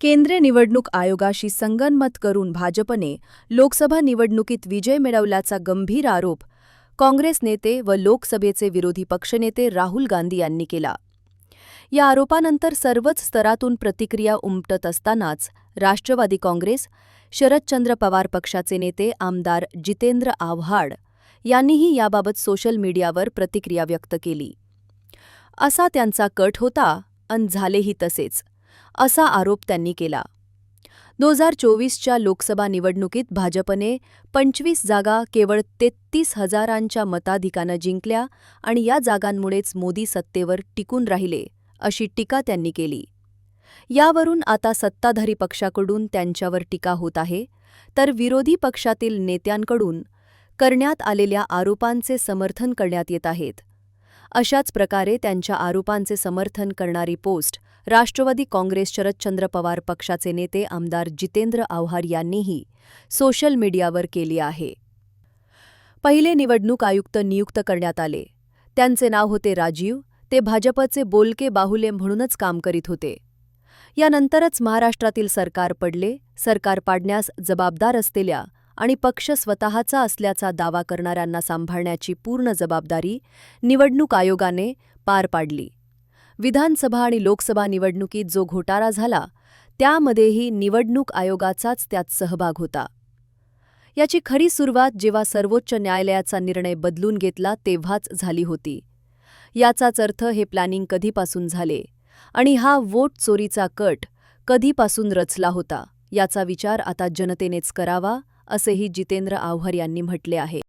केंद्रीय निवडणूक आयोगाशी संगनमत करून भाजपने लोकसभा निवडणुकीत विजय मिळवल्याचा गंभीर आरोप काँग्रेस नेते व लोकसभेचे विरोधी पक्षनेते राहुल गांधी यांनी केला. या आरोपानंतर सर्वच स्तरातून प्रतिक्रिया उमटत असतानाच राष्ट्रवादी काँग्रेस शरदचंद्र पवार पक्षाचे नेते आमदार जितेंद्र आव्हाड यांनीही याबाबत सोशल मीडियावर प्रतिक्रिया व्यक्त केली. असा त्यांचा कट होता अन झालेही तसेच. असा आरोप त्यांनी केला. दोन हजार चोवीसच्या लोकसभा निवडणुकीत भाजपने पंचवीस जागा केवळ तेहतीस हजारांच्या मताधिकानं जिंकल्या आणि या जागांमुळेच मोदी सत्तेवर टिकून राहिले अशी टीका त्यांनी केली. यावरून आता सत्ताधारी पक्षाकडून त्यांच्यावर टीका होत आहे तर विरोधी पक्षातील नेत्यांकडून करण्यात आलेल्या आरोपांचे समर्थन करण्यात येत आहेत. अशाच प्रकारे त्यांच्या आरोपांचे समर्थन करणारी पोस्ट राष्ट्रवादी काँग्रेस शरदचंद्र पवार पक्षाचे नेते आमदार जितेंद्र आव्हाड यांनीही सोशल मीडियावर केली आहे. पहिले निवडणूक आयुक्त नियुक्त करण्यात आले. त्यांचे नाव होते राजीव ते भाजपचे बोलके बाहुले म्हणूनच काम करीत होते. यानंतरच महाराष्ट्रातील सरकार पडले सरकार पाडण्यास जबाबदार असलेल्या आणि पक्ष स्वतःचा असल्याचा दावा करणाऱ्यांना सांभाळण्याची पूर्ण जबाबदारी निवडणूक आयोगाने पार पाडली. विधानसभा आणि लोकसभा निवडणुकीत जो घोटाळा झाला त्यामध्येही निवडणूक आयोगाचाच त्यात सहभाग होता. याची खरी सुरुवात जेव्हा सर्वोच्च न्यायालयाचा निर्णय बदलून घेतला तेव्हाच झाली होती. याचाच अर्थ हे प्लॅनिंग कधीपासून झाले आणि हा वोट चोरीचा कट कधीपासून रचला होता याचा विचार आता जनतेनेच करावा असेही जितेंद्र आव्हर यांनी म्हटले आहे.